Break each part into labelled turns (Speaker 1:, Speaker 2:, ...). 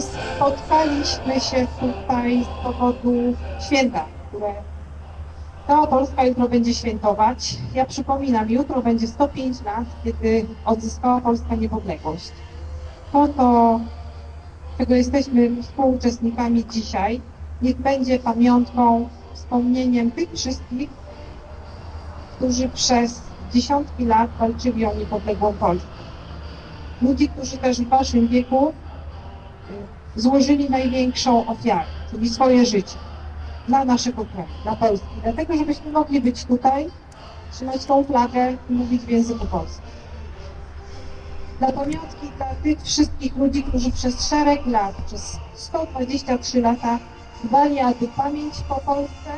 Speaker 1: spotkaliśmy się tutaj z powodu święta, które cała Polska jutro będzie świętować. Ja przypominam, jutro będzie 105 lat, kiedy odzyskała Polska niepodległość. To, to czego jesteśmy współuczestnikami dzisiaj, niech będzie pamiątką, wspomnieniem tych wszystkich, którzy przez dziesiątki lat walczyli o niepodległą Polskę. Ludzi, którzy też w waszym wieku złożyli największą ofiarę, czyli swoje życie dla naszego kraju, dla Polski. Dlatego, żebyśmy mogli być tutaj, trzymać tą flagę i mówić w języku polskim. Dla pamiątki dla tych wszystkich ludzi, którzy przez szereg lat, przez 123 lata dbali, aby pamięć po Polsce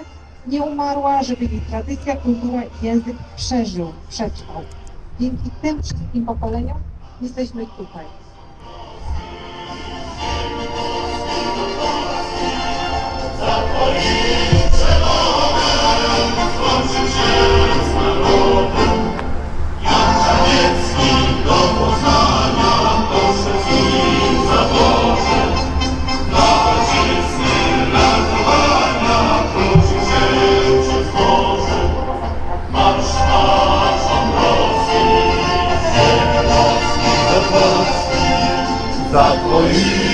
Speaker 1: nie umarła, żeby jej tradycja, kultura i język przeżył, przetrwał. Dzięki tym wszystkim pokoleniom jesteśmy tutaj.
Speaker 2: та твої.